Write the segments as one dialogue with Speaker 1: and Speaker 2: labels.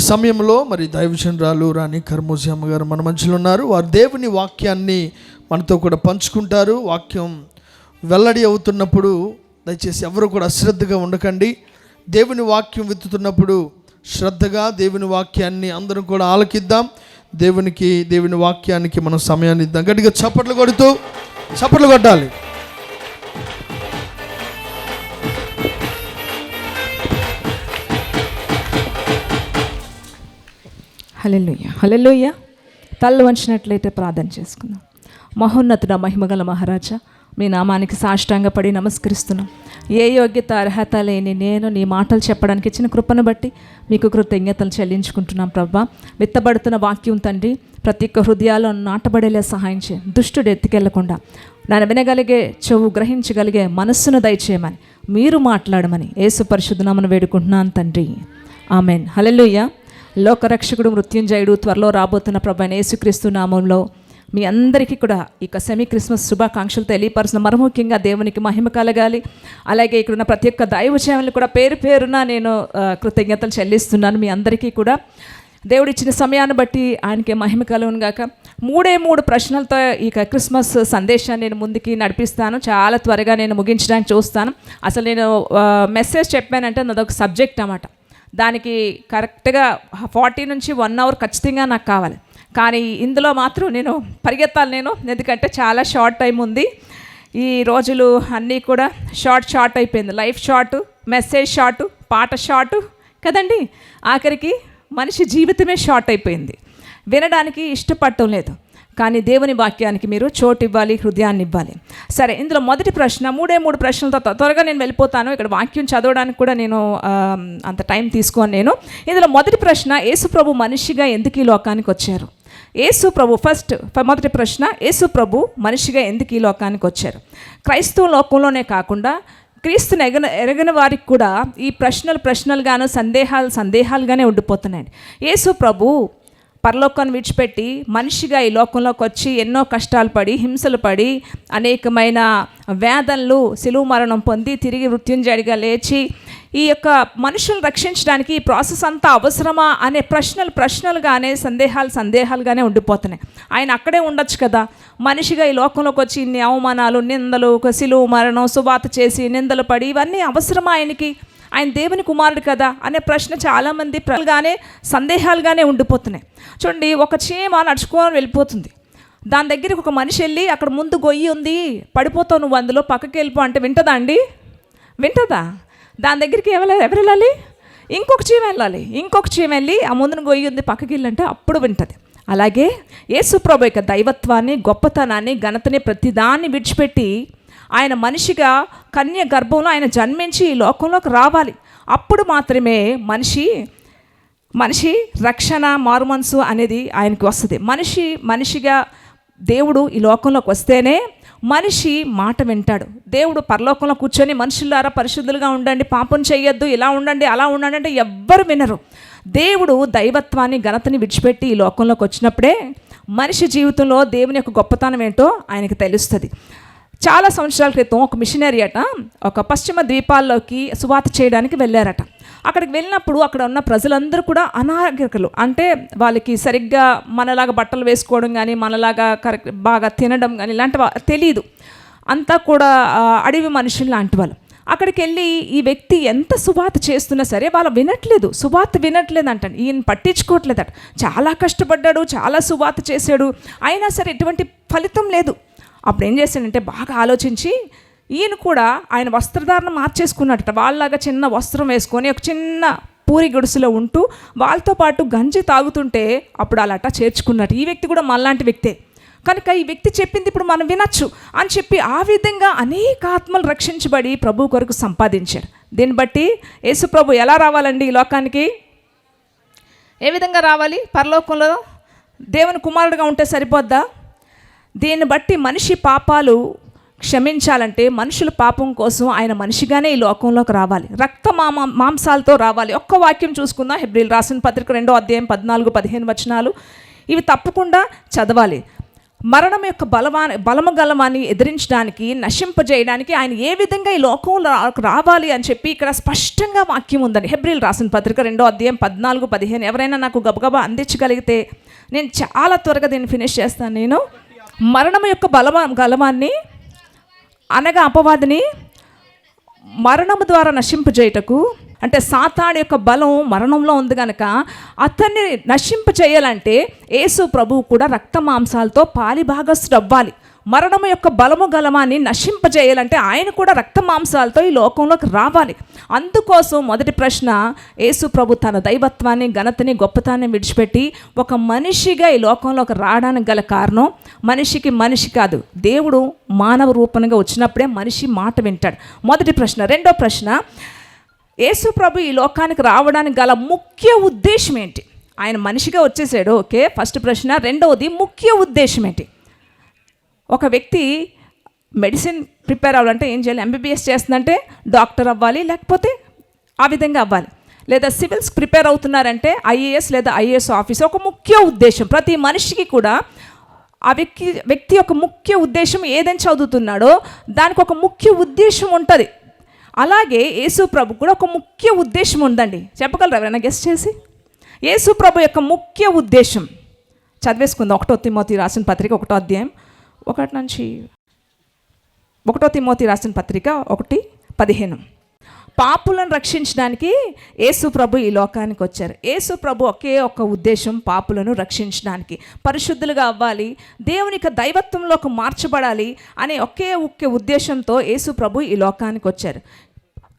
Speaker 1: ఈ సమయంలో మరి దైవచంద్రాలు రాణి కర్మోజీ అమ్మగారు మన మధ్యలో ఉన్నారు. వారు దేవుని వాక్యాన్ని మనతో కూడా పంచుకుంటారు. వాక్యం వెల్లడి అవుతున్నప్పుడు దయచేసి ఎవరు కూడా అశ్రద్ధగా ఉండకండి. దేవుని వాక్యం విత్తుతున్నప్పుడు శ్రద్ధగా దేవుని వాక్యాన్ని అందరం కూడా ఆలకిద్దాం. దేవునికి దేవుని వాక్యానికి మనం సమయాన్ని ఇద్దాం. గట్టిగా చప్పట్లు కొడుతూ చప్పట్లు కొట్టాలి.
Speaker 2: హలెలుయ్య హలెలుయ్య తల్లు వంచినట్లయితే ప్రార్థన చేసుకుందాం. మహోన్నతుడ మహిమగల మహారాజా మీ నామానికి సాష్టాంగపడి నమస్కరిస్తున్నాం. ఏ యోగ్యత అర్హత లేని నేను నీ మాటలు చెప్పడానికి ఇచ్చిన కృపను బట్టి మీకు కృతజ్ఞతలు చెల్లించుకుంటున్నాం ప్రభా. విత్తబడుతున్న వాక్యం తండ్రి ప్రతి ఒక్క హృదయాల్లో నాటబడేలా సహాయం చేయి. దుష్టుడు ఎత్తుకెళ్ళకుండా నన్ను వినగలిగే చెవు గ్రహించగలిగే మనస్సును దయచేయమని మీరు మాట్లాడమని యేసు పరిశుద్ధనామను వేడుకుంటున్నాను తండ్రి. ఆమెన్. హలెలుయ్య లోకరక్షకుడు మృత్యుంజయుడు త్వరలో రాబోతున్న ప్రభు యేసుక్రీస్తు నామంలో మీ అందరికీ కూడా ఇక సెమీ క్రిస్మస్ శుభాకాంక్షలు తెలియపరుచిన మరముఖ్యంగా దేవునికి మహిమ కలగాలి. అలాగే ఇక్కడ ఉన్న ప్రతి ఒక్క దైవచయాలను కూడా పేరు పేరున నేను కృతజ్ఞతలు చెల్లిస్తున్నాను మీ అందరికీ కూడా. దేవుడిచ్చిన సమయాన్ని బట్టి ఆయనకి మహిమ కలుగునుగాక మూడే మూడు ప్రశ్నలతో ఇక క్రిస్మస్ సందేశాన్ని నేను ముందుకి నడిపిస్తాను. చాలా త్వరగా నేను ముగించడానికి చూస్తాను. అసలు నేను మెసేజ్ చెప్పానంటే నాదొక సబ్జెక్ట్ అన్నమాట. దానికి కరెక్ట్గా ఫార్టీ నుంచి వన్ అవర్ ఖచ్చితంగా నాకు కావాలి. కానీ ఇందులో మాత్రం నేను పరిగెత్తాలి నేను ఎందుకంటే చాలా షార్ట్ టైం ఉంది. ఈ రోజులు అన్నీ కూడా షార్ట్ షార్ట్ అయిపోయింది. లైఫ్ షార్ట్ మెసేజ్ షార్ట్ పాట షార్ట్ కదండి? ఆఖరికి మనిషి జీవితమే షార్ట్ అయిపోయింది. వినడానికి ఇష్టపడటం లేదు. కానీ దేవుని వాక్యానికి మీరు చోటు ఇవ్వాలి హృదయాన్ని ఇవ్వాలి సరే ఇందులో మొదటి ప్రశ్న మూడే మూడు ప్రశ్నలతో త్వరగా నేను వెళ్ళిపోతాను. ఇక్కడ వాక్యం చదవడానికి కూడా నేను అంత టైం తీసుకోను నేను. ఇందులో మొదటి ప్రశ్న యేసు ప్రభు మనిషిగా ఎందుకు ఈ లోకానికి వచ్చారు? యేసు ప్రభు ఫస్ట్ మొదటి ప్రశ్న యేసు ప్రభు మనిషిగా ఎందుకు ఈ లోకానికి వచ్చారు? క్రైస్తవ లోకంలోనే కాకుండా క్రీస్తుని ఎగన ఎరగని వారికి కూడా ఈ ప్రశ్నలు ప్రశ్నలుగాను సందేహాలు సందేహాలుగానే ఉండిపోతున్నాయండి యేసు ప్రభు పరలోకాన్ని విడిచిపెట్టి మనిషిగా ఈ లోకంలోకి వచ్చి ఎన్నో కష్టాలు పడి హింసలు పడి అనేకమైన వేదనలు సిలువు మరణం పొంది తిరిగి మృత్యుంజడిగా లేచి ఈ యొక్క మనుషులను రక్షించడానికి ఈ ప్రాసెస్ అంతా అవసరమా అనే ప్రశ్నలు ప్రశ్నలుగానే సందేహాలు సందేహాలుగానే ఉండిపోతున్నాయి. ఆయన అక్కడే ఉండొచ్చు కదా. మనిషిగా ఈ లోకంలోకి వచ్చి ఇన్ని అవమానాలు నిందలు సిలువు మరణం సువాత చేసి నిందలు పడి ఇవన్నీ అవసరమా ఆయనకి? ఆయన దేవుని కుమారుడు కదా అనే ప్రశ్న చాలామంది ప్రజలుగానే సందేహాలుగానే ఉండిపోతున్నాయి. చూడండి ఒక చీమ నడుచుకొని వెళ్ళిపోతుంది. దాని దగ్గరికి ఒక మనిషి వెళ్ళి అక్కడ ముందు గొయ్యి ఉంది పడిపోతావు నువ్వు అందులో పక్కకి వెళ్ళిపో అంటే వింటదా అండి? వింటదా? దాని దగ్గరికి ఎవరు ఎవరు వెళ్ళాలి? ఇంకొక చీమ వెళ్ళాలి. ఇంకొక చీమ వెళ్ళి ఆ ముందున గొయ్యి ఉంది పక్కకి వెళ్ళంటే అప్పుడు వింటది. అలాగే యేసుప్రభు యొక్క దైవత్వాన్ని గొప్పతనాన్ని ఘనతని ప్రతిదాన్ని విడిచిపెట్టి ఆయన మనిషిగా కన్య గర్భంలో ఆయన జన్మించి ఈ లోకంలోకి రావాలి. అప్పుడు మాత్రమే మనిషి మనిషి రక్షణ మారుమనసు అనేది ఆయనకి వస్తుంది. మనిషి మనిషిగా దేవుడు ఈ లోకంలోకి వస్తేనే మనిషి మాట వింటాడు. దేవుడు పరలోకంలో కూర్చొని మనుషులారా పరిశుద్ధులుగా ఉండండి పాపం చేయొద్దు ఇలా ఉండండి అలా ఉండండి అంటే ఎవ్వరు వినరు. దేవుడు దైవత్వాన్ని ఘనతని విడిచిపెట్టి ఈ లోకంలోకి వచ్చినప్పుడే మనిషి జీవితంలో దేవుని యొక్క గొప్పతనం ఏంటో ఆయనకి తెలుస్తుంది. చాలా సంవత్సరాల క్రితం ఒక మిషనరీ అట ఒక పశ్చిమ ద్వీపాల్లోకి సువాత చేయడానికి వెళ్ళారట. అక్కడికి వెళ్ళినప్పుడు అక్కడ ఉన్న ప్రజలందరూ కూడా అనాగరికలు. అంటే వాళ్ళకి సరిగ్గా మనలాగా బట్టలు వేసుకోవడం కానీ మనలాగా కరెక్ట్ బాగా తినడం కానీ ఇలాంటివి తెలియదు అంతా కూడా అడవి మనుషులు లాంటి వాళ్ళు. అక్కడికి వెళ్ళి ఈ వ్యక్తి ఎంత సువార్త చేస్తున్నా సరే వాళ్ళు వినట్లేదు. సువార్త వినట్లేదు అంట ఈయన పట్టించుకోవట్లేదట. చాలా కష్టపడ్డాడు చాలా సువార్త చేశాడు. అయినా సరే ఎటువంటి ఫలితం లేదు. అప్పుడు ఏం చేశాడంటే బాగా ఆలోచించి ఈయన కూడా ఆయన వస్త్రధారణ మార్చేసుకున్నట్ట. వాళ్ళలాగా చిన్న వస్త్రం వేసుకొని ఒక చిన్న పూరి గుడిసెలో ఉంటూ వాళ్ళతో పాటు గంజి తాగుతుంటే అప్పుడు అలాట చేర్చుకున్నట్టు. ఈ వ్యక్తి కూడా మళ్ళాంటి వ్యక్తే. కనుక ఈ వ్యక్తి చెప్పింది ఇప్పుడు మనం వినొచ్చు అని చెప్పి ఆ విధంగా అనేక ఆత్మలు రక్షించబడి ప్రభు కొరకు సంపాదించారు. దీన్ని బట్టి యేసు ప్రభు ఎలా రావాలండి ఈ లోకానికి? ఏ విధంగా రావాలి? పరలోకంలో దేవుని కుమారుడుగా ఉంటే సరిపోద్దా? దీన్ని బట్టి మనిషి పాపాలు క్షమించాలంటే మనుషుల పాపం కోసం ఆయన మనిషిగానే ఈ లోకంలోకి రావాలి. రక్త మామ మాంసాలతో రావాలి. ఒక్క వాక్యం చూసుకుందాం. హెబ్రిల్ రాసిన పత్రిక రెండో అధ్యాయం పద్నాలుగు పదిహేను వచనాలు. ఇవి తప్పకుండా చదవాలి. మరణం యొక్క బలవా బలము గలమాన్ని ఎదిరించడానికి నశింపజేయడానికి ఆయన ఏ విధంగా ఈ లోకంలో రావాలి అని చెప్పి ఇక్కడ స్పష్టంగా వాక్యం ఉందండి హెబ్రిల్ రాసిన పత్రిక రెండో అధ్యాయం పద్నాలుగు పదిహేను. ఎవరైనా నాకు గబగబా అందించగలిగితే నేను చాలా త్వరగా దీన్ని ఫినిష్ చేస్తాను. నేను మరణం యొక్క బలమా గలమాన్ని అనగా అపవాదిని మరణము ద్వారా నశింపజేయటకు అంటే సాతాడు యొక్క బలం మరణంలో ఉంది కనుక అతన్ని నశింప చేయాలంటే యేసు ప్రభువు కూడా రక్త మాంసాలతో పాలిభాగస్తుడు అవ్వాలి మరణము యొక్క బలము గలమాన్ని నశింపజేయాలంటే ఆయన కూడా రక్త మాంసాలతో ఈ లోకంలోకి రావాలి. అందుకోసం మొదటి ప్రశ్న యేసు ప్రభు తన దైవత్వాన్ని ఘనతని గొప్పతాన్ని విడిచిపెట్టి ఒక మనిషిగా ఈ లోకంలోకి రావడానికి గల కారణం మనిషికి మనిషి కాదు. దేవుడు మానవ రూపంగా వచ్చినప్పుడే మనిషి మాట వింటాడు. మొదటి ప్రశ్న. రెండో ప్రశ్న యేసు ప్రభు ఈ లోకానికి రావడానికి గల ముఖ్య ఉద్దేశం ఏంటి? ఆయన మనిషిగా వచ్చేసాడు. ఓకే ఫస్ట్ ప్రశ్న. రెండవది ముఖ్య ఉద్దేశం ఏంటి? ఒక వ్యక్తి మెడిసిన్ ప్రిపేర్ అవ్వాలంటే ఏం చేయాలి? ఎంబీబీఎస్ చేస్తుందంటే డాక్టర్ అవ్వాలి లేకపోతే ఆ విధంగా అవ్వాలి. లేదా సివిల్స్ ప్రిపేర్ అవుతున్నారంటే ఐఏఎస్ లేదా ఐఏఎస్ ఆఫీసర్ ఒక ముఖ్య ఉద్దేశం. ప్రతి మనిషికి కూడా ఆ వ్యక్తి వ్యక్తి యొక్క ముఖ్య ఉద్దేశం ఏదైనా చదువుతున్నాడో దానికి ఒక ముఖ్య ఉద్దేశం ఉంటుంది. అలాగే యేసు ప్రభు కూడా ఒక ముఖ్య ఉద్దేశం ఉందండి. చెప్పగలరా ఎవరైనా గెస్ట్ చేసి? యేసు ప్రభు యొక్క ముఖ్య ఉద్దేశం. చదివేసుకుందాం. ఒకటో తిమ్మతి రాసిన పత్రిక ఒకటో అధ్యాయం. ఒకటి నుంచి ఒకటో తిమోతి రాసిన పత్రిక ఒకటి పదిహేను. పాపులను రక్షించడానికి యేసు ప్రభు ఈ లోకానికి వచ్చారు. యేసు ప్రభు ఒకే ఒక్క ఉద్దేశం పాపులను రక్షించడానికి. పరిశుద్ధులుగా అవ్వాలి దేవునికి దైవత్వంలోకి మార్చబడాలి అనే ఒకే ఒకే ఉద్దేశంతో యేసు ప్రభు ఈ లోకానికి వచ్చారు.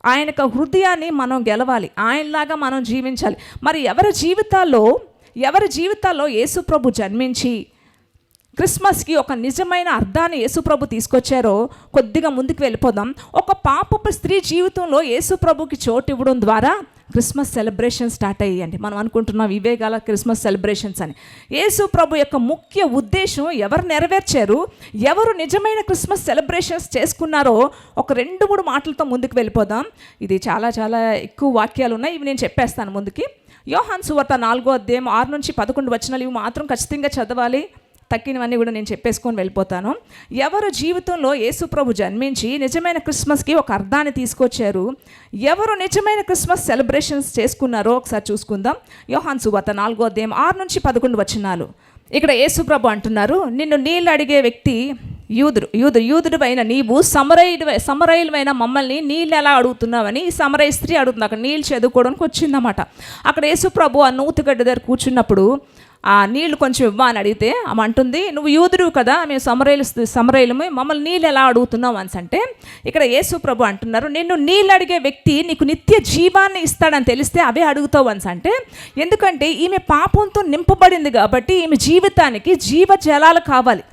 Speaker 2: ఆయన యొక్క హృదయాన్ని మనం గెలవాలి ఆయనలాగా మనం జీవించాలి. మరి ఎవరి జీవితాల్లో ఎవరి జీవితాల్లో యేసు ప్రభు జన్మించి క్రిస్మస్కి ఒక నిజమైన అర్థాన్ని యేసుప్రభు తీసుకొచ్చారో కొద్దిగా ముందుకు వెళ్ళిపోదాం. ఒక పాపపు స్త్రీ జీవితంలో యేసుప్రభుకి చోటు ఇవ్వడం ద్వారా క్రిస్మస్ సెలబ్రేషన్ స్టార్ట్ అయ్యండి మనం అనుకుంటున్నాం ఇవే గల క్రిస్మస్ సెలబ్రేషన్స్ అని. యేసు ప్రభు యొక్క ముఖ్య ఉద్దేశం ఎవరు నెరవేర్చారు ఎవరు నిజమైన క్రిస్మస్ సెలబ్రేషన్స్ చేసుకున్నారో ఒక రెండు మూడు మాటలతో ముందుకు వెళ్ళిపోదాం. ఇది చాలా చాలా ఎక్కువ వాక్యాలు ఉన్నాయి. ఇవి నేను చెప్పేస్తాను ముందుకి. యోహాన్ సువార్త నాలుగో అధ్యాయం ఆరు నుంచి పదకొండు వచనాలు ఇవి మాత్రం ఖచ్చితంగా చదవాలి. తక్కినవన్నీ కూడా నేను చెప్పేసుకొని వెళ్ళిపోతాను. ఎవరు జీవితంలో యేసుప్రభు జన్మించి నిజమైన క్రిస్మస్కి ఒక అర్థాన్ని తీసుకొచ్చారు? ఎవరు నిజమైన క్రిస్మస్ సెలబ్రేషన్స్ చేసుకున్నారో ఒకసారి చూసుకుందాం. యోహాన్ సువార్త నాలుగో అధ్యాయం ఆరు నుంచి పదకొండు వచ్చినాలు ఇక్కడ యేసుప్రభు అంటున్నారు నిన్ను నీళ్ళు అడిగే వ్యక్తి యూదుడు యూదు యూదుడు అయిన నీవు సమరయుడు సమరయులమైన మమ్మల్ని నీళ్ళు ఎలా అడుగుతున్నావని ఈ సమరయ స్త్రీ అడుగుతుంది. అక్కడ నీళ్ళు చదువుకోవడానికి వచ్చిందన్నమాట. అక్కడ యేసుప్రభు ఆ నూతుగడ్డ దగ్గర కూర్చున్నప్పుడు ఆ నీళ్ళు కొంచెం ఇవ్వ అని అడిగితే ఆమె అంటుంది నువ్వు యూదురువు కదా మేము సమరైలు సమరయులమే మమ్మల్ని నీళ్ళు ఎలా అడుగుతున్నావు? అని అంటే ఇక్కడ యేసు ప్రభు అంటున్నారు నిన్ను నీళ్ళు అడిగే వ్యక్తి నీకు నిత్య జీవాన్ని ఇస్తాడని తెలిస్తే అవే అడుగుతావు అని అంటే ఎందుకంటే ఈమె పాపంతో నింపబడింది కాబట్టి ఈమె జీవితానికి జీవ జలాలు కావాలి.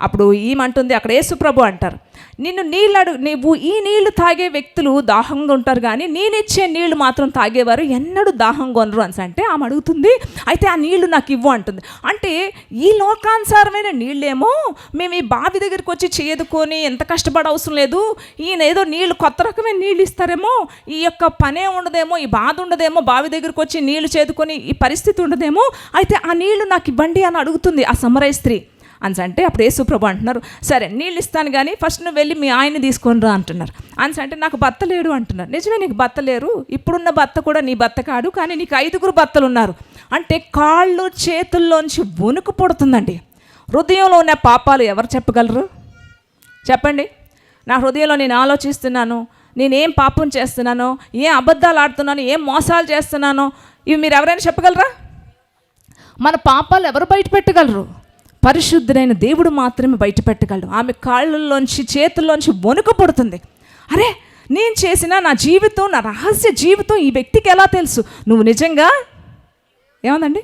Speaker 2: అప్పుడు ఈమంటుంది అక్కడ యేసుప్రభు అంటారు నిన్ను నీళ్ళు అడుగు నువ్వు ఈ నీళ్ళు తాగే వ్యక్తులు దాహంగా ఉంటారు కానీ నేనిచ్చే నీళ్ళు మాత్రం తాగేవారు ఎన్నడూ దాహంగా ఉండరు అని అంటే ఆమె అడుగుతుంది అయితే ఆ నీళ్ళు నాకు ఇవ్వు అంటుంది. అంటే ఈ లోకానుసారమైన నీళ్ళేమో మేము ఈ బావి దగ్గరికి వచ్చి చేదుకొని ఎంత కష్టపడ అవసరం లేదు ఈయన ఏదో నీళ్ళు కొత్త రకమైన నీళ్ళు ఇస్తారేమో ఈ యొక్క పనే ఉండదేమో ఈ బాధ ఉండదేమో బావి దగ్గరికి వచ్చి నీళ్ళు చేదుకొని ఈ పరిస్థితి ఉండదేమో అయితే ఆ నీళ్ళు నాకు ఇవ్వండి అని అడుగుతుంది ఆ సమరయ స్త్రీ. అని అంటే అప్పుడు యేసుప్రభు అంటున్నారు సరే నీళ్ళు ఇస్తాను కానీ ఫస్ట్ నువ్వు వెళ్ళి మీ ఆయన్ని తీసుకొని రా అంటున్నారు. అని అంటే నాకు భర్త లేడు అంటున్నారు. నిజమే నీకు భర్త లేరు. ఇప్పుడున్న భర్త కూడా నీ భర్త కాడు కానీ నీకు ఐదుగురు భర్తలు ఉన్నారు. అంటే కాళ్ళు చేతుల్లోంచి వణుకు పుడుతుందండి. హృదయంలో ఉన్న పాపాలు ఎవరు చెప్పగలరు? చెప్పండి. నా హృదయంలో నేను ఆలోచిస్తున్నాను నేనేం పాపం చేస్తున్నానో ఏం అబద్ధాలు ఆడుతున్నాను ఏం మోసాలు చేస్తున్నానో ఇవి మీరు ఎవరైనా చెప్పగలరా? మన పాపాలు ఎవరు బయట పెట్టగలరు పరిశుద్ధుడైన దేవుడు మాత్రమే బయటపెట్టగలడు. ఆమె కాళ్ళల్లోంచి చేతుల్లోంచి వణుకు పుడుతుంది. అరే నేను చేసిన నా జీవితం నా రహస్య జీవితం ఈ వ్యక్తికి ఎలా తెలుసు? నువ్వు నిజంగా ఏమందండి?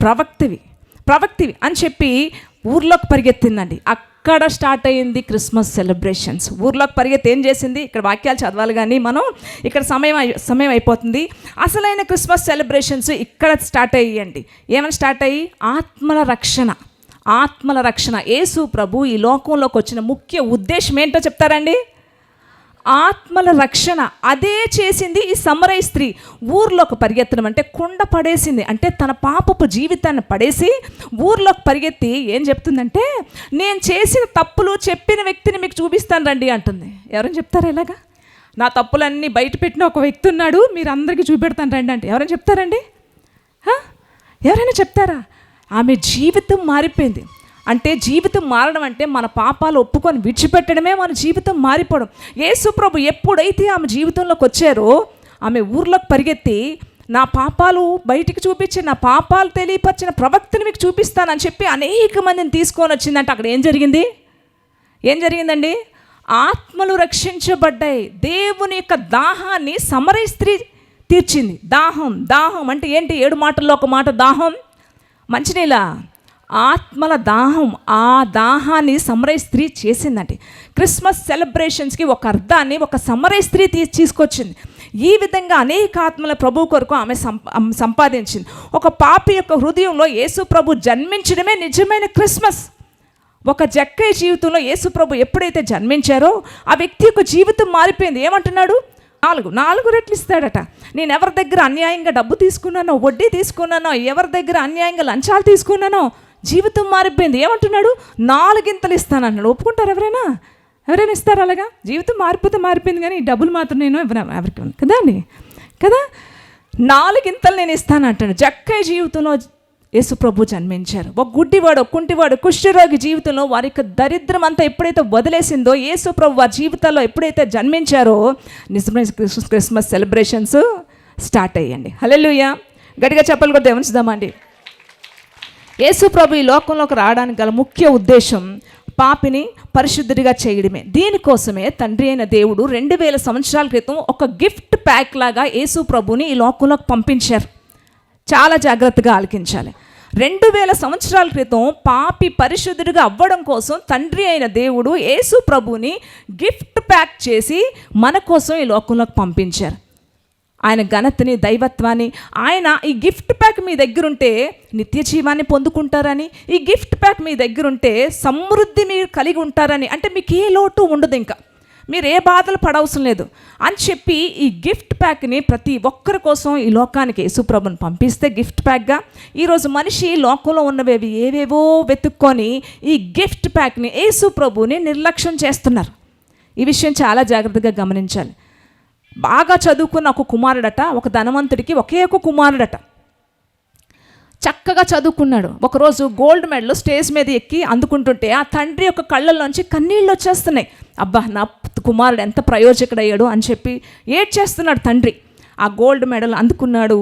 Speaker 2: ప్రవక్తివి. ప్రవక్తివి అని చెప్పి ఊర్లోకి పరిగెత్తిందండి. అక్కడ స్టార్ట్ అయ్యింది క్రిస్మస్ సెలబ్రేషన్స్. ఊర్లోకి పరిగెత్తి ఏం చేసింది? ఇక్కడ వాక్యాలు చదవాలి కానీ మనం ఇక్కడ సమయం అయి- సమయం అయిపోతుంది. అసలైన క్రిస్మస్ సెలబ్రేషన్స్ ఇక్కడ స్టార్ట్ అయ్యండి. ఏమైనా స్టార్ట్ అయ్యి? ఆత్మల రక్షణ. ఆత్మల రక్షణ. యేసు ప్రభు ఈ లోకంలోకి వచ్చిన ముఖ్య ఉద్దేశం ఏంటో చెప్తారండి? ఆత్మల రక్షణ. అదే చేసింది ఈ సమరయ స్త్రీ. ఊర్లోకి పరిగెత్తడం అంటే కుండ పడేసింది. అంటే తన పాపపు జీవితాన్ని పడేసి ఊర్లోకి పరిగెత్తి ఏం చెప్తుందంటే నేను చేసిన తప్పులు చెప్పిన వ్యక్తిని మీకు చూపిస్తాను రండి అంటుంది. ఎవరైనా చెప్తారా ఇలాగా? నా తప్పులన్నీ బయట పెట్టిన ఒక వ్యక్తి ఉన్నాడు మీరు అందరికీ చూపెడతాను రండి అంటే. ఎవరైనా చెప్తారండి? హ? ఎవరైనా చెప్తారా? ఆమె జీవితం మారిపోయింది. అంటే జీవితం మారడం అంటే మన పాపాలు ఒప్పుకొని విడిచిపెట్టడమే మన జీవితం మారిపోవడం. యేసుప్రభు ఎప్పుడైతే ఆమె జీవితంలోకి వచ్చారో ఆమె ఊర్లోకి పరిగెత్తి నా పాపాలు బయటికి చూపించి నా పాపాలు తెలియపరిచిన ప్రవక్తను మీకు చూపిస్తానని చెప్పి అనేక మందిని తీసుకొని వచ్చిందంటే అక్కడ ఏం జరిగింది? ఏం జరిగిందండి? ఆత్మలు రక్షించబడ్డాయి. దేవుని యొక్క దాహాన్ని సమరయ స్త్రీ తీర్చింది. దాహం దాహం అంటే ఏంటి? ఏడు మాటల్లో ఒక మాట దాహం. మంచినీళ్ళ ఆత్మల దాహం ఆ దాహాన్ని సమరయ స్త్రీ చేసిందండి క్రిస్మస్ సెలబ్రేషన్స్కి ఒక అర్థాన్ని ఒక సమరయ స్త్రీ తీ తీసుకొచ్చింది. ఈ విధంగా అనేక ఆత్మల ప్రభు కొరకు ఆమె సంపాదించింది. ఒక పాపి యొక్క హృదయంలో యేసు ప్రభు జన్మించడమే నిజమైన క్రిస్మస్. ఒక జక్కయ్య జీవితంలో యేసుప్రభు ఎప్పుడైతే జన్మించారో ఆ వ్యక్తి యొక్క జీవితం మారిపోయింది. ఏమంటున్నాడు? నాలుగు నాలుగు రెట్లు ఇస్తాడట. నేను ఎవరి దగ్గర అన్యాయంగా డబ్బు తీసుకున్నానో వడ్డీ తీసుకున్నానో ఎవరి దగ్గర అన్యాయంగా లంచాలు తీసుకున్నానో జీవితం మారిపోయింది. ఏమంటున్నాడు? నాలుగింతలు ఇస్తానన్నాడు ఒప్పుకుంటారు ఎవరైనా? ఎవరైనా ఇస్తారు అలాగా? జీవితం మారిపోతే మారిపోయింది కానీ ఈ డబ్బులు మాత్రం నేను ఎవరు ఎవరికి కదా అండి? కదా? నాలుగింతలు నేను ఇస్తాను అంటాడు జక్కయ్య జీవితంలో యేసు ప్రభు జన్మించారు. ఒక గుడ్డివాడు కుంటివాడు కుష్ఠరోగి జీవితంలో వారి యొక్క దరిద్రం అంతా ఎప్పుడైతే వదిలేసిందో యేసు ప్రభు వారి జీవితాల్లో ఎప్పుడైతే జన్మించారో నిజమైన క్రిస్మస్ క్రిస్మస్ సెలబ్రేషన్స్ స్టార్ట్ అయ్యండి. హలెలుయ గట్టిగా చెప్పాలి కూడా దేవించుదామండి యేసు ప్రభు ఈ లోకంలోకి రావడానికి గల ముఖ్య ఉద్దేశం పాపిని పరిశుద్ధుడిగా చేయడమే. దీనికోసమే తండ్రి అయిన దేవుడు రెండు వేల సంవత్సరాల క్రితం ఒక గిఫ్ట్ ప్యాక్ లాగా యేసు ప్రభుని ఈ లోకంలోకి పంపించారు. చాలా జాగ్రత్తగా ఆలకించాలి. రెండు వేల సంవత్సరాల క్రితం పాపి పరిశుద్ధుడిగా అవ్వడం కోసం తండ్రి అయిన దేవుడు యేసు ప్రభుని గిఫ్ట్ ప్యాక్ చేసి మన కోసం ఈ లోకంలోకి పంపించారు. ఆయన ఘనతని దైవత్వాన్ని ఆయన ఈ గిఫ్ట్ ప్యాక్ మీ దగ్గరుంటే నిత్య జీవాన్ని పొందుకుంటారని ఈ గిఫ్ట్ ప్యాక్ మీ దగ్గరుంటే సమృద్ధి మీరు కలిగి ఉంటారని అంటే మీకు ఏ లోటు ఉండదు ఇంకా. మీరు ఏ బాధలు పడవసరం లేదు. అని చెప్పి ఈ గిఫ్ట్ ప్యాక్ని ప్రతి ఒక్కరి కోసం ఈ లోకానికి యేసుప్రభుని పంపిస్తే గిఫ్ట్ ప్యాక్గా ఈరోజు మనిషి లోకంలో ఉన్నవేవి ఏవేవో వెతుక్కొని ఈ గిఫ్ట్ ప్యాక్ని యేసుప్రభుని నిర్లక్ష్యం చేస్తున్నారు. ఈ విషయం చాలా జాగ్రత్తగా గమనించాలి. బాగా చదువుకున్న ఒక కుమారుడట ఒక ధనవంతుడికి ఒకే ఒక కుమారుడట. చక్కగా చదువుకున్నాడు. ఒకరోజు గోల్డ్ మెడల్ స్టేజ్ మీద ఎక్కి అందుకుంటుంటే ఆ తండ్రి యొక్క కళ్ళల్లోంచి కన్నీళ్ళు వచ్చేస్తున్నాయి. అబ్బా నా కుమారుడు ఎంత ప్రయోజకుడయ్యాడు అని చెప్పి ఏడ్చేస్తున్నాడు తండ్రి. ఆ గోల్డ్ మెడల్ అందుకున్నాడు.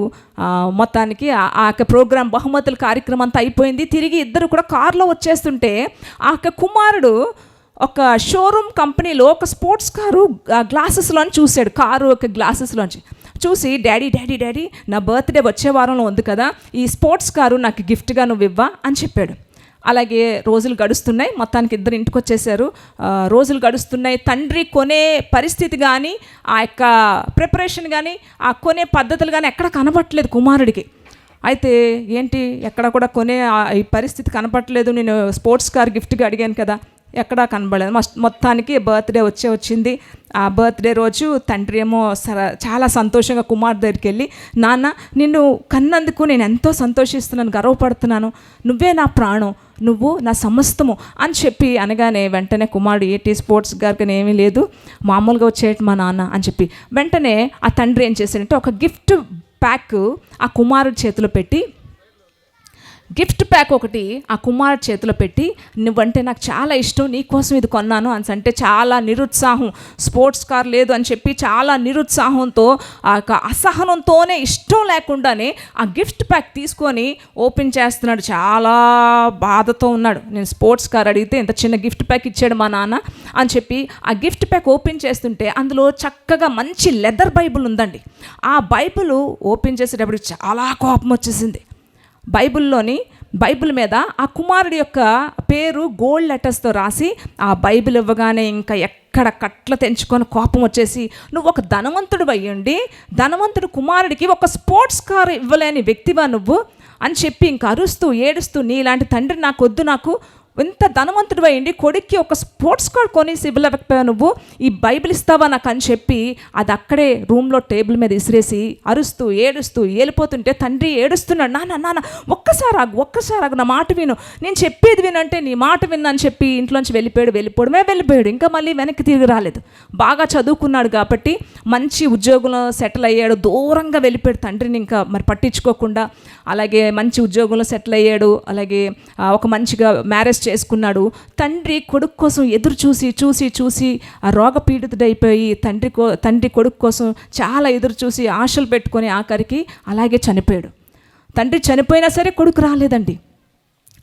Speaker 2: మొత్తానికి ఆ ఆ యొక్క ప్రోగ్రాం బహుమతుల కార్యక్రమం అంతా అయిపోయింది. తిరిగి ఇద్దరు కూడా కారులో వచ్చేస్తుంటే ఆ యొక్క కుమారుడు ఒక షోరూమ్ కంపెనీలో ఒక స్పోర్ట్స్ కారు గ్లాసెస్లోని చూశాడు. కారు ఒక గ్లాసెస్లోంచి. చూసి డాడీ డాడీ డాడీ నా బర్త్డే వచ్చే వారంలో ఉంది కదా ఈ స్పోర్ట్స్ కారు నాకు గిఫ్ట్గా నువ్వు ఇవ్వా అని చెప్పాడు. అలాగే రోజులు గడుస్తున్నాయి మొత్తానికి ఇద్దరు ఇంటికి వచ్చేసారు. రోజులు గడుస్తున్నాయి తండ్రి కొనే పరిస్థితి కానీ ఆ యొక్క ప్రిపరేషన్ కానీ ఆ కొనే పద్ధతులు కానీ ఎక్కడ కనబట్టలేదు కుమారుడికి. అయితే ఏంటి ఎక్కడ కూడా కొనే ఆ- ఈ పరిస్థితి కనపట్లేదు నేను స్పోర్ట్స్ కార్ గిఫ్ట్గా అడిగాను కదా. ఎక్కడా కనబడలేదు. మస్- మొత్తానికి బర్త్డే వచ్చే వచ్చింది. ఆ బర్త్డే రోజు తండ్రి ఏమో చాలా సంతోషంగా కుమార్ దగ్గరికి వెళ్ళి నాన్న నిన్ను కన్నందుకు నేను ఎంతో సంతోషిస్తున్నాను గర్వపడుతున్నాను. నువ్వే నా ప్రాణం. నువ్వు నా సమస్తము. అని చెప్పి అనగానే వెంటనే కుమారుడు ఏటి స్పోర్ట్స్ గారికి ఏమీ లేదు. మామూలుగా వచ్చేటి మా నాన్న? అని చెప్పి. వెంటనే ఆ తండ్రి ఏం చేశాడంటే ఒక గిఫ్ట్ ప్యాక్ ఆ కుమారుడి చేతిలో పెట్టి గిఫ్ట్ ప్యాక్ ఒకటి ఆ కుమార్ చేతిలో పెట్టి నువ్వంటే నాకు చాలా ఇష్టం నీకోసం ఇది కొన్నాను అని అంటే చాలా నిరుత్సాహం. స్పోర్ట్స్ కార్ లేదు అని చెప్పి చాలా నిరుత్సాహంతో ఆ యొక్క అసహనంతోనే ఇష్టం లేకుండానే ఆ గిఫ్ట్ ప్యాక్ తీసుకొని ఓపెన్ చేస్తున్నాడు. చాలా బాధతో ఉన్నాడు. నేను స్పోర్ట్స్ కార్ అడిగితే ఇంత చిన్న గిఫ్ట్ ప్యాక్ ఇచ్చాడు మా నాన్న అని చెప్పి ఆ గిఫ్ట్ ప్యాక్ ఓపెన్ చేస్తుంటే అందులో చక్కగా మంచి లెదర్ బైబుల్ ఉందండి. ఆ బైబుల్ ఓపెన్ చేసేటప్పుడు చాలా కోపం వచ్చేసింది. బైబిల్లోని బైబిల్ మీద ఆ కుమారుడి యొక్క పేరు గోల్డ్ లెటర్స్తో రాసి ఆ బైబిల్ ఇవ్వగానే ఇంకా ఎక్కడ కట్ల తెంచుకొని కోపం వచ్చేసి నువ్వు ఒక ధనవంతుడు అయ్యండి ధనవంతుడు కుమారుడికి ఒక స్పోర్ట్స్ కార్ ఇవ్వలేని వ్యక్తివా నువ్వు? అని చెప్పి ఇంకా అరుస్తూ ఏడుస్తూ నీలాంటి తండ్రి నాకు వద్దు నాకు ఇంత ధనవంతుడు అయ్యండి కొడుక్కి ఒక స్పోర్ట్స్ కార్ సిబిల్ వ్యక్త నువ్వు? ఈ బైబిల్ ఇస్తావా నాకు అని చెప్పి అది అక్కడే రూమ్లో టేబుల్ మీద ఇసిరేసి అరుస్తూ ఏడుస్తూ ఏలిపోతుంటే తండ్రి ఏడుస్తున్నాడు నాన్న నాన్న ఒక్కసారి ఆగు ఒక్కసారి ఆగు నా మాట విను. నేను చెప్పేది వినంటే నీ మాట విన్నాను చెప్పి ఇంట్లోంచి వెళ్ళిపోయాడు వెళ్ళిపోవడమే వెళ్ళిపోయాడు. ఇంకా మళ్ళీ వెనక్కి తిరిగి రాలేదు. బాగా చదువుకున్నాడు కాబట్టి మంచి ఉద్యోగంలో సెటిల్ అయ్యాడు. దూరంగా వెళ్ళిపోయాడు తండ్రిని ఇంకా మరి పట్టించుకోకుండా. అలాగే మంచి ఉద్యోగంలో సెటిల్ అయ్యాడు. అలాగే ఒక మంచిగా మ్యారేజ్ చేసుకున్నాడు. తండ్రి కొడుకు కోసం ఎదురు చూసి చూసి చూసి ఆ రోగపీడితుడైపోయి తండ్రి కో తండ్రి కొడుకు కోసం చాలా ఎదురు చూసి ఆశలు పెట్టుకొని ఆఖరికి అలాగే చనిపోయాడు. తండ్రి చనిపోయినా సరే కొడుకు రాలేదండి.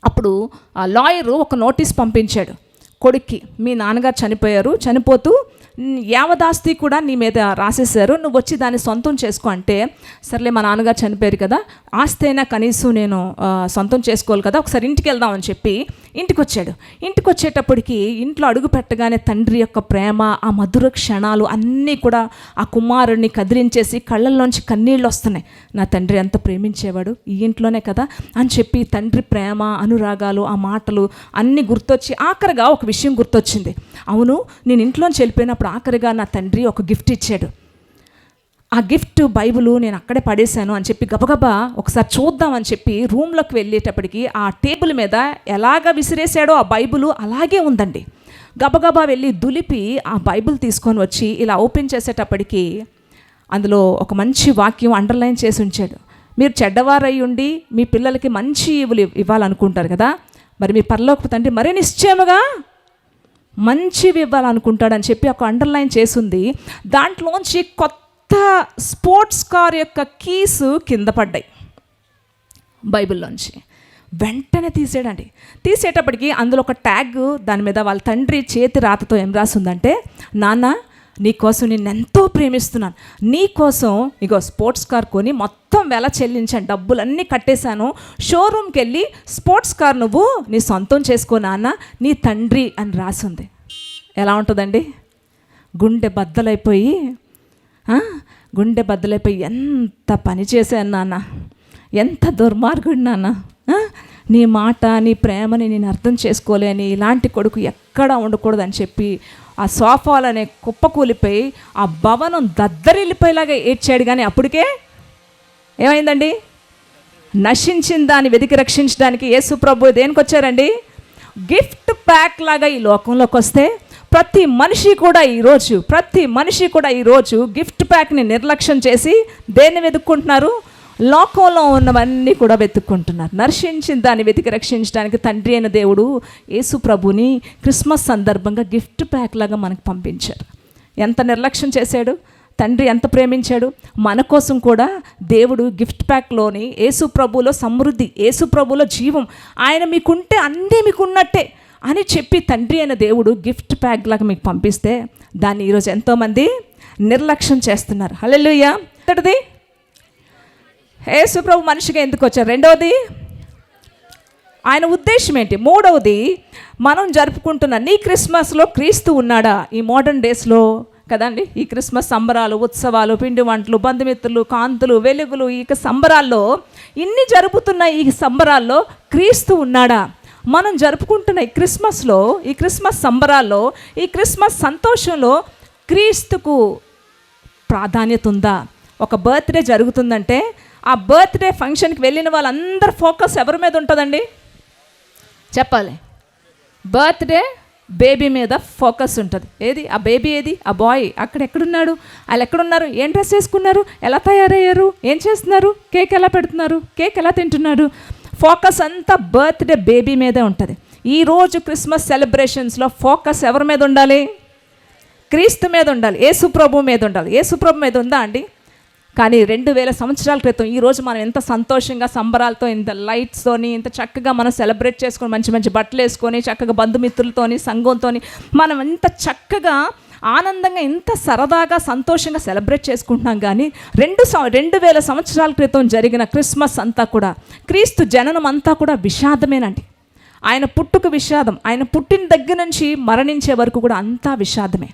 Speaker 2: అప్పుడు ఆ లాయరు ఒక నోటీస్ పంపించాడు. కొడుక్కి మీ నాన్నగారు చనిపోయారు చనిపోతూ యావదాస్తి కూడా నీ మీద రాసేసారు నువ్వు వచ్చి దాన్ని సొంతం చేసుకో అంటే సర్లే మా నాన్నగారు చనిపోయారు కదా ఆస్తి అయినా కనీసం నేను సొంతం చేసుకోవాలి కదా ఒకసారి ఇంటికి వెళ్దామని చెప్పి ఇంటికి వచ్చాడు ఇంటికి వచ్చేటప్పటికి ఇంట్లో అడుగు పెట్టగానే తండ్రి యొక్క ప్రేమ ఆ మధుర క్షణాలు అన్నీ కూడా ఆ కుమారుడిని కదిలించేసి కళ్ళల్లోంచి కన్నీళ్ళు వస్తున్నాయి. నా తండ్రి ఎంత ప్రేమించేవాడు ఈ ఇంట్లోనే కదా అని చెప్పి తండ్రి ప్రేమ అనురాగాలు ఆ మాటలు అన్నీ గుర్తొచ్చి ఆఖరిగా ఒక విషయం గుర్తొచ్చింది. అవును నేను ఇంట్లోంచి వెళ్ళిపోయినప్పుడు ఆఖరిగా నా తండ్రి ఒక గిఫ్ట్ ఇచ్చాడు. ఆ గిఫ్ట్ బైబుల్ నేను అక్కడే పడేశాను అని చెప్పి గబగబా ఒకసారి చూద్దామని చెప్పి రూమ్లోకి వెళ్ళేటప్పటికి ఆ టేబుల్ మీద ఎలాగ విసిరేసాడో ఆ బైబుల్ అలాగే ఉందండి. గబగబా వెళ్ళి దులిపి ఆ బైబిల్ తీసుకొని వచ్చి ఇలా ఓపెన్ చేసేటప్పటికి అందులో ఒక మంచి వాక్యం అండర్లైన్ చేసి ఉంచాడు. మీరు చెడ్డవారై ఉండి మీ పిల్లలకి మంచి ఇవులు ఇవ్వాలనుకుంటారు కదా? మరి మీ పరలోకి తండ్రి మరీ నిశ్చయముగా మంచివి ఇవ్వాలనుకుంటాడని చెప్పి ఒక అండర్లైన్ చేసింది దాంట్లోంచి కొత్త స్పోర్ట్స్ కార్ యొక్క కీస్ కింద పడ్డాయి. బైబిల్లోంచి. వెంటనే తీసేయడండి. తీసేటప్పటికి అందులో ఒక ట్యాగ్ దాని మీద వాళ్ళ తండ్రి చేతి రాతతో ఏం రాసిందంటే నాన్న నీకోసం నేను ఎంతో ప్రేమిస్తున్నాను. నీకోసం ఇగో స్పోర్ట్స్ కార్ కొని మొత్తం వెల చెల్లించాను. డబ్బులన్నీ కట్టేశాను. షోరూమ్కి వెళ్ళి స్పోర్ట్స్ కార్ నువ్వు నీ సొంతం చేసుకో నాన్న నీ తండ్రి అని రాసింది. ఎలా ఉంటుందండి? గుండె బద్దలైపోయి గుండె బద్దలైపోయి ఎంత పని చేశాను నాన్న? ఎంత దుర్మార్గుడు నాన్న? నీ మాట నీ ప్రేమని నేను అర్థం చేసుకోలేని ఇలాంటి కొడుకు ఎక్కడా ఉండకూడదని చెప్పి ఆ సోఫాలనే కుప్పకూలిపోయి ఆ భవనం దద్దరిల్లిపోయేలాగా ఏడ్చాడు కానీ అప్పటికే ఏమైందండి? నశించిన దాన్ని వెతికి రక్షించడానికి యేసు ప్రభు దేనికి వచ్చారండి గిఫ్ట్ ప్యాక్ లాగా ఈ లోకంలోకి వస్తే ప్రతి మనిషి కూడా ఈరోజు ప్రతి మనిషి కూడా ఈరోజు గిఫ్ట్ ప్యాక్ని నిర్లక్ష్యం చేసి దేన్ని వెతుక్కుంటున్నారు? లోకంలో ఉన్నవన్నీ కూడా వెతుక్కుంటున్నారు. నర్శించిన దాన్ని వెతికి రక్షించడానికి తండ్రి అయిన దేవుడు యేసు ప్రభుని క్రిస్మస్ సందర్భంగా గిఫ్ట్ ప్యాక్ లాగా మనకు పంపించారు. ఎంత నిర్లక్ష్యం చేశాడు? తండ్రి ఎంత ప్రేమించాడు? మన కోసం కూడా దేవుడు గిఫ్ట్ ప్యాక్లోని యేసు ప్రభులో సమృద్ధి యేసు ప్రభులో జీవం. ఆయన మీకుంటే అన్నీ మీకు ఉన్నట్టే అని చెప్పి తండ్రి అయిన దేవుడు గిఫ్ట్ ప్యాక్ లాగా మీకు పంపిస్తే దాన్ని ఈరోజు ఎంతోమంది నిర్లక్ష్యం చేస్తున్నారు. హల్లెలూయా. మొదటిది యేసు సుప్రభు మనిషిగా ఎందుకు వచ్చారు? రెండవది ఆయన ఉద్దేశం ఏంటి? మూడవది మనం జరుపుకుంటున్న నీ క్రిస్మస్లో క్రీస్తు ఉన్నాడా? ఈ మోడర్న్ డేస్లో కదండి ఈ క్రిస్మస్ సంబరాలు ఉత్సవాలు పిండి వంటలు బంధుమిత్రులు కాంతులు వెలుగులు ఈ సంబరాల్లో ఇన్ని జరుపుతున్న ఈ సంబరాల్లో క్రీస్తు ఉన్నాడా? మనం జరుపుకుంటున్న ఈ క్రిస్మస్లో ఈ క్రిస్మస్ సంబరాల్లో ఈ క్రిస్మస్ సంతోషంలో క్రీస్తుకు ప్రాధాన్యత ఉందా? ఒక బర్త్డే జరుగుతుందంటే ఆ బర్త్డే ఫంక్షన్కి వెళ్ళిన వాళ్ళందరి ఫోకస్ ఎవరి మీద ఉంటుందండి? చెప్పాలి. బర్త్డే బేబీ మీద ఫోకస్ ఉంటుంది. ఏది? ఆ బేబీ ఏది? ఆ బాయ్. అక్కడ ఎక్కడున్నాడు? వాళ్ళు ఎక్కడున్నారు? ఏం డ్రెస్ వేసుకున్నారు? ఎలా తయారయ్యారు? ఏం చేస్తున్నారు? కేక్ ఎలా పెడుతున్నారు? కేక్ ఎలా తింటున్నారు? ఫోకస్ అంతా బర్త్డే బేబీ మీదే ఉంటుంది. ఈరోజు క్రిస్మస్ సెలబ్రేషన్స్లో ఫోకస్ ఎవరి మీద ఉండాలి? క్రీస్తు మీద ఉండాలి. ఏసుప్రభు మీద ఉండాలి. ఏసుప్రభు మీద ఉందా అండి? కానీ రెండు వేల సంవత్సరాల క్రితం ఈరోజు మనం ఎంత సంతోషంగా సంబరాలతో ఇంత లైట్స్తోని ఇంత చక్కగా మనం సెలబ్రేట్ చేసుకొని మంచి మంచి బట్టలు వేసుకొని చక్కగా బంధుమిత్రులతోని సంఘంతోని మనం ఎంత చక్కగా ఆనందంగా ఇంత సరదాగా సంతోషంగా సెలబ్రేట్ చేసుకుంటున్నాం కానీ రెండు రెండు వేల సంవత్సరాల క్రితం జరిగిన క్రిస్మస్ అంతా కూడా క్రీస్తు జననం అంతా కూడా విషాదమేనండి. ఆయన పుట్టుక విషాదం ఆయన పుట్టిన దగ్గర నుంచి మరణించే వరకు కూడా అంతా విషాదమే.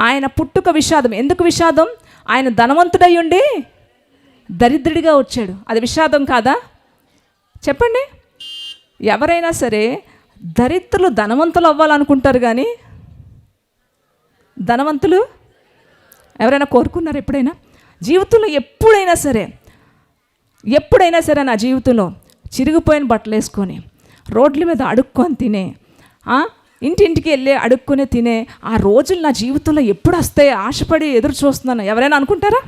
Speaker 2: ఆయన పుట్టుక విషాదం ఎందుకు విషాదం? ఆయన ధనవంతుడై ఉండి దరిద్రుడిగా వచ్చాడు. అది విషాదం కాదా? చెప్పండి. ఎవరైనా సరే దరిద్రులు ధనవంతులు అవ్వాలనుకుంటారు కానీ ధనవంతులు? ఎవరైనా కోరుకున్నారు ఎప్పుడైనా? జీవితంలో ఎప్పుడైనా సరే ఎప్పుడైనా సరే నా జీవితంలో చిరిగిపోయిన బట్టలు వేసుకొని రోడ్ల మీద అడుక్కొని తినే ఇంటింటికి వెళ్ళి అడుక్కొని తినే ఆ రోజులు నా జీవితంలో ఎప్పుడు వస్తాయి ఆశపడి ఎదురు చూస్తున్నాను. ఎవరైనా అనుకుంటారా?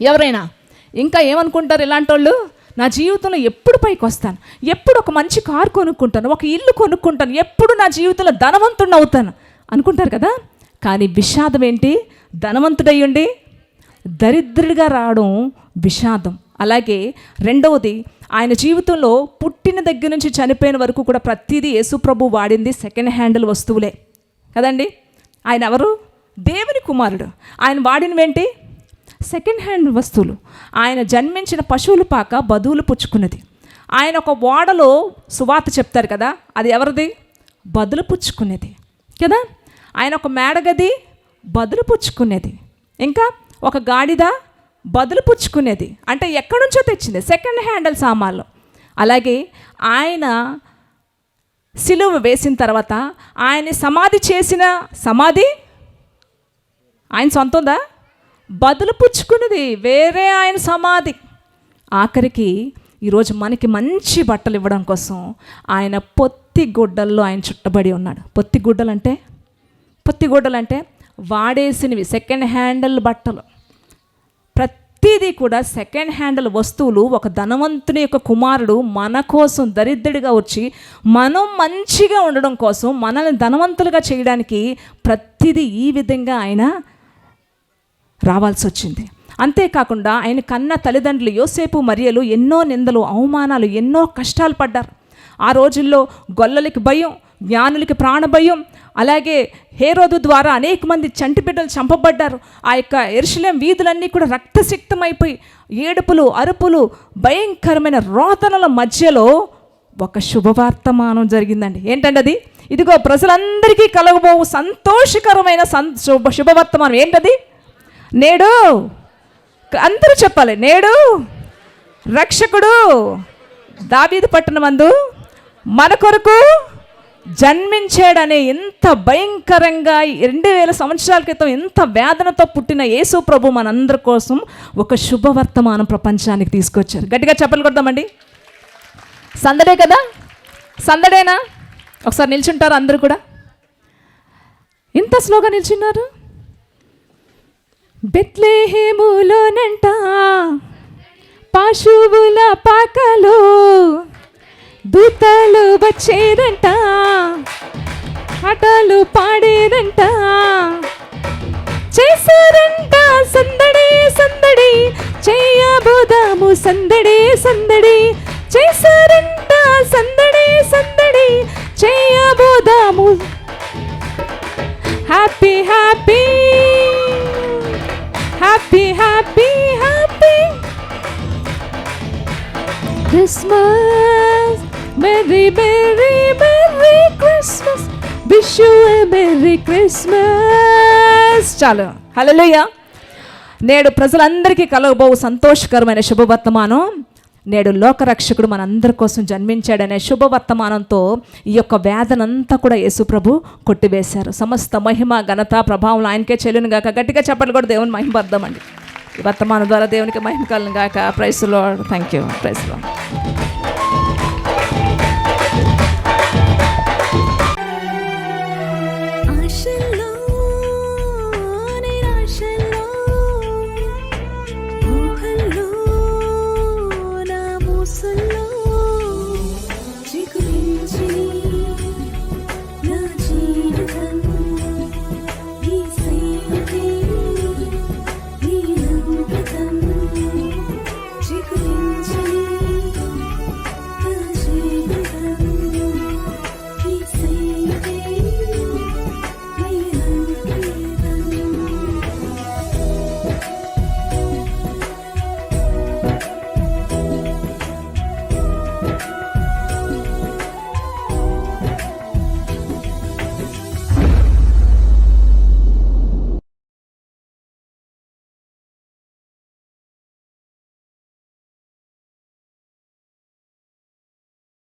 Speaker 2: ఎవరైనా? ఇంకా ఏమనుకుంటారు ఇలాంటి వాళ్ళు నా జీవితంలో ఎప్పుడు పైకి వస్తాను? ఎప్పుడు ఒక మంచి కారు కొనుక్కుంటాను? ఒక ఇల్లు కొనుక్కుంటాను? ఎప్పుడు నా జీవితంలో ధనవంతుడిని అవుతాను? అనుకుంటారు కదా? కానీ విషాదం ఏంటి? ధనవంతుడయ్యుండి దరిద్రుడిగా రావడం విషాదం. అలాగే రెండవది ఆయన జీవితంలో పుట్టిన దగ్గర నుంచి చనిపోయిన వరకు కూడా ప్రతిదీ యేసుప్రభు వాడింది సెకండ్ హ్యాండిల్ వస్తువులే. కదండి? ఆయన ఎవరు? దేవుని కుమారుడు. ఆయన వాడినవేంటి సెకండ్ హ్యాండ్ వస్తువులు. ఆయన జన్మించిన పశువులు పాక బదువులు పుచ్చుకున్నది. ఆయన ఒక ఓడలో సువాత చెప్తారు కదా అది ఎవరిది? బదులు పుచ్చుకునేది. కదా? ఆయన ఒక మేడగది బదులు పుచ్చుకునేది. ఇంకా ఒక గాడిద బదులు పుచ్చుకునేది. అంటే ఎక్కడి నుంచో తెచ్చింది? సెకండ్ హ్యాండల్ సామాన్లు. అలాగే ఆయన సిలువ వేసిన తర్వాత ఆయన సమాధి చేసిన సమాధి ఆయన సొంతందా? బదులు పుచ్చుకున్నది వేరే ఆయన సమాధి. ఆఖరికి ఈరోజు మనకి మంచి బట్టలు ఇవ్వడం కోసం ఆయన పొత్తి గుడ్డల్లో ఆయన చుట్టబడి ఉన్నాడు. పొత్తి గుడ్డలు అంటే పత్తి గుడ్డలు అంటే వాడేసినవి సెకండ్ హ్యాండల్ బట్టలు. ప్రతిదీ కూడా సెకండ్ హ్యాండల్ వస్తువులు ఒక ధనవంతుని యొక్క కుమారుడు మన కోసం దరిద్రుడిగా వచ్చి మనం మంచిగా ఉండడం కోసం మనల్ని ధనవంతులుగా చేయడానికి ప్రతిదీ ఈ విధంగా ఆయన రావాల్సి వచ్చింది. అంతేకాకుండా ఆయన కన్న తల్లిదండ్రులు యోసేపు మరియలు ఎన్నో నిందలు అవమానాలు ఎన్నో కష్టాలు పడ్డారు. ఆ రోజుల్లో గొల్లలకి భయం జ్ఞానులకి ప్రాణభయం. అలాగే హేరోదు ద్వారా అనేక మంది చంటి బిడ్డలు చంపబడ్డారు. ఆ యొక్క ఎరుశలేం వీధులన్నీ కూడా రక్తసిక్తమైపోయి ఏడుపులు అరుపులు భయంకరమైన రోతనల మధ్యలో ఒక శుభవార్తమానం జరిగిందండి. ఏంటండి అది? ఇదిగో ప్రజలందరికీ కలగబో సంతోషకరమైన సం శుభ శుభవర్తమానం. ఏంటది? నేడు అందరూ చెప్పాలి. నేడు రక్షకుడు దావీదు పట్టణమందు మన కొరకు జన్మించాడనే ఎంత భయంకరంగా రెండు వేల సంవత్సరాల క్రితం ఎంత వేదనతో పుట్టిన యేసు ప్రభు మనందరి కోసం ఒక శుభవర్తమానం ప్రపంచానికి తీసుకొచ్చారు. గట్టిగా చెప్పలు కొడదామండి. సందడే కదా? సందడేనా? ఒకసారి నిల్చుంటారు అందరూ కూడా? ఇంత స్లోగా నిల్చున్నారు? బెత్లేహేములోనంట పశువుల పాకలో దూతలు వచ్చేదంట ఆటలు పాడేదంట. చేశారంట సందడే సందడి చేయబోదాము సందడే సందడి. చేశారంట సందడే సందడి చేయబోదాము. Happy happy. Happy happy happy. Christmas. Merry, Merry, Merry Christmas. Christmas you a Merry Christmas చాలు. హల్లెలూయా నేడు ప్రజలందరికీ కలగబోవు సంతోషకరమైన శుభవర్తమానం. నేడు లోకరక్షకుడు మనందరి కోసం జన్మించాడనే శుభవర్తమానంతో ఈ యొక్క వేదనంతా కూడా యేసుప్రభు కొట్టివేశారు. సమస్త మహిమ ఘనత ప్రభావం ఆయనకే చెల్లును గాక. గట్టిగా చెప్పండి కూడా దేవుని మహిమ అర్థమండి ఈ వర్తమానం ద్వారా దేవునికి మహిమ కలను గాక. ప్రైస్లో థ్యాంక్ యూ ప్రైస్లో